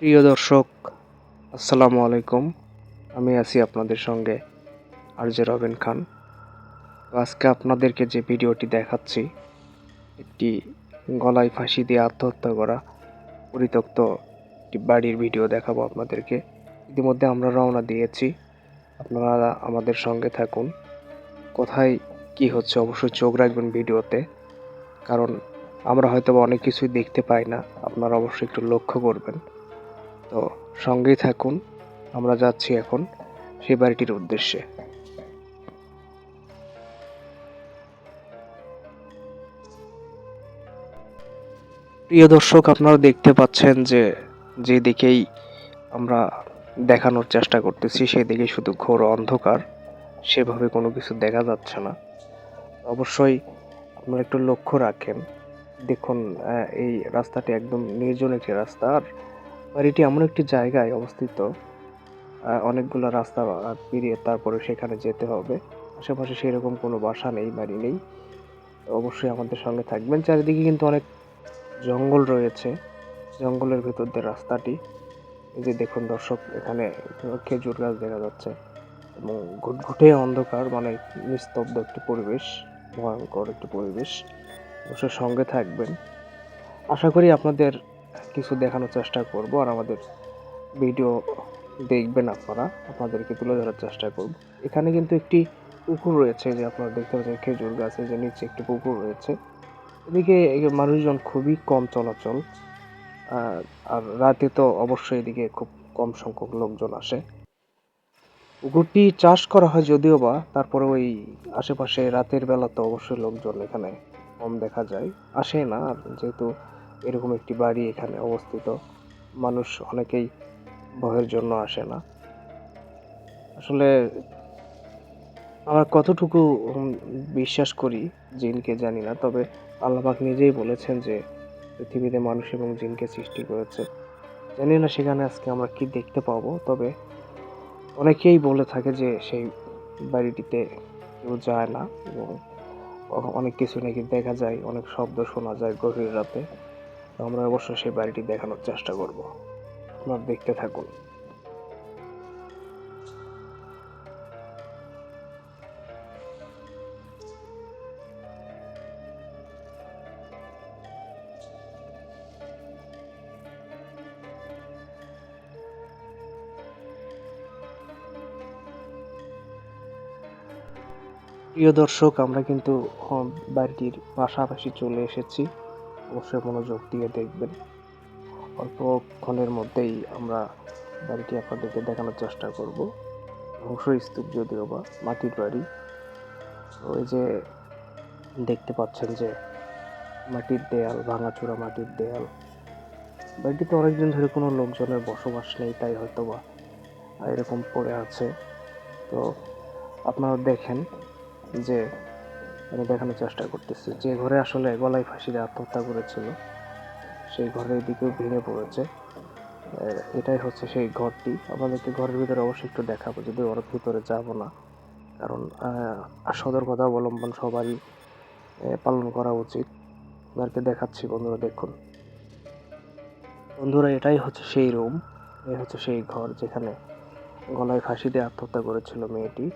প্রিয় দর্শক, আসসালামু আলাইকুম। আমি আছি আপনাদের সঙ্গে আরজে রবিন খান। আজকে আপনাদেরকে যে ভিডিওটি দেখাচ্ছি, একটি গলায় ফাঁসি দিয়ে আত্মহত্যা করা পরিত্যক্ত একটি বাড়ির ভিডিও দেখাবো আপনাদেরকে। ইতিমধ্যে আমরা রওনা দিয়েছি। আপনারা আমাদের সঙ্গে থাকুন। কোথায় কি হচ্ছে অবশ্যই চোখ রাখবেন ভিডিওতে, কারণ আমরা হয়তো অনেক কিছুই দেখতে পাই না। আপনারা অবশ্যই একটু লক্ষ্য করবেন। তো সঙ্গেই থাকুন, আমরা যাচ্ছি এখন সেই বাড়িটির উদ্দেশ্যে। প্রিয় দর্শক, আপনারা দেখতে পাচ্ছেন যে যেদিকেই আমরা দেখানোর চেষ্টা করতেছি, সেদিকেই শুধু ঘোর অন্ধকার, সেভাবে কোনো কিছু দেখা যাচ্ছে না। অবশ্যই আপনারা একটু লক্ষ্য রাখেন। দেখুন এই রাস্তাটি একদম নির্জন একটি রাস্তা, আর বাড়িটি এমন একটি জায়গায় অবস্থিত অনেকগুলো রাস্তা পেরিয়ে তারপরে সেখানে যেতে হবে। আশেপাশে সেরকম কোনো বাসা নেই, বাড়ি নেই। অবশ্যই আমাদের সঙ্গে থাকবেন। চারিদিকে কিন্তু অনেক জঙ্গল রয়েছে। জঙ্গলের ভেতর দিয়ে রাস্তাটি। এই যে দেখুন দর্শক, এখানে খেজুর গাছ দেখা যাচ্ছে এবং ঘুটঘুটে অন্ধকার মানে নিস্তব্ধ একটি পরিবেশ, ভয়ঙ্কর একটি পরিবেশ। অবশ্যই সঙ্গে থাকবেন। আশা করি আপনাদের কিছু দেখানোর চেষ্টা করব আর আমাদের ভিডিও দেখবেন আপনারা। আপনাদেরকে তুলে ধরার চেষ্টা করব। এখানে কিন্তু একটি পুকুর রয়েছে যে আপনারা দেখতে পাচ্ছেন, খেজুর গাছের যে নিচে একটি পুকুর রয়েছে। এদিকে মানুষজন খুবই কম চলাচল আর আর রাতে তো অবশ্যই এদিকে খুব কম সংখ্যক লোকজন আসে। পুকুরটি চাষ করা হয় যদিও বা তারপরে ওই আশেপাশে রাতের বেলা তো অবশ্যই লোকজন এখানে কম দেখা যায়। আসে না, আর যেহেতু এরকম একটি বাড়ি এখানে অবস্থিত। মানুষ অনেকেই ভয়ের জন্য আসে না। আসলে আমরা কতটুকু বিশ্বাস করি জিনকে জানি না, তবে আল্লাপাক নিজেই বলেছেন যে পৃথিবীতে মানুষ এবং জিনকে সৃষ্টি করেছে। জানি না সেখানে আজকে আমরা কি দেখতে পাবো, তবে অনেকেই বলে থাকে যে সেই বাড়িটিতে কেউ যায় না এবং অনেক কিছু নাকি দেখা যায়, অনেক শব্দ শোনা যায় গভীর রাতে। আমরা অবশ্য সেই বাড়িটি দেখানোর চেষ্টা করব। আপনারা দেখতে থাকুন। প্রিয় দর্শক, আমরা কিন্তু বাড়িটির পাশাপাশি চলে এসেছি। অবশ্যই মনোযোগ দিয়ে দেখবেন। অল্পক্ষণের মধ্যেই আমরা বাড়িটি আপনাদেরকে দেখানোর চেষ্টা করব। ধ্বংসস্তূপ যদিও বা মাটির বাড়ি। ওই যে দেখতে পাচ্ছেন যে মাটির দেয়াল, ভাঙাচোরা মাটির দেয়াল। বাড়িটিতে অনেকদিন ধরে কোনো লোকজনের বসবাস নেই, তাই হয়তো বা এরকম পড়ে আছে। তো আপনারা দেখেন যে আমি দেখানোর চেষ্টা করতেছি। যে ঘরে আসলে গলায় ফাঁসি দিয়ে আত্মহত্যা করেছিল, সেই ঘরের দিকেও ভেঙে পড়েছে। এটাই হচ্ছে সেই ঘরটি। আপনাদেরকে ঘরের ভিতরে অবশ্যই একটু দেখাবো, যদি ওর ভিতরে যাব না। কারণ সতর্কতা অবলম্বন সবারই পালন করা উচিত। আপনাদেরকে দেখাচ্ছি, বন্ধুরা, দেখুন। বন্ধুরা, এটাই হচ্ছে সেই রুম এই হচ্ছে সেই ঘর যেখানে গলায় ফাঁসি দিয়ে আত্মহত্যা করেছিল মেয়েটি।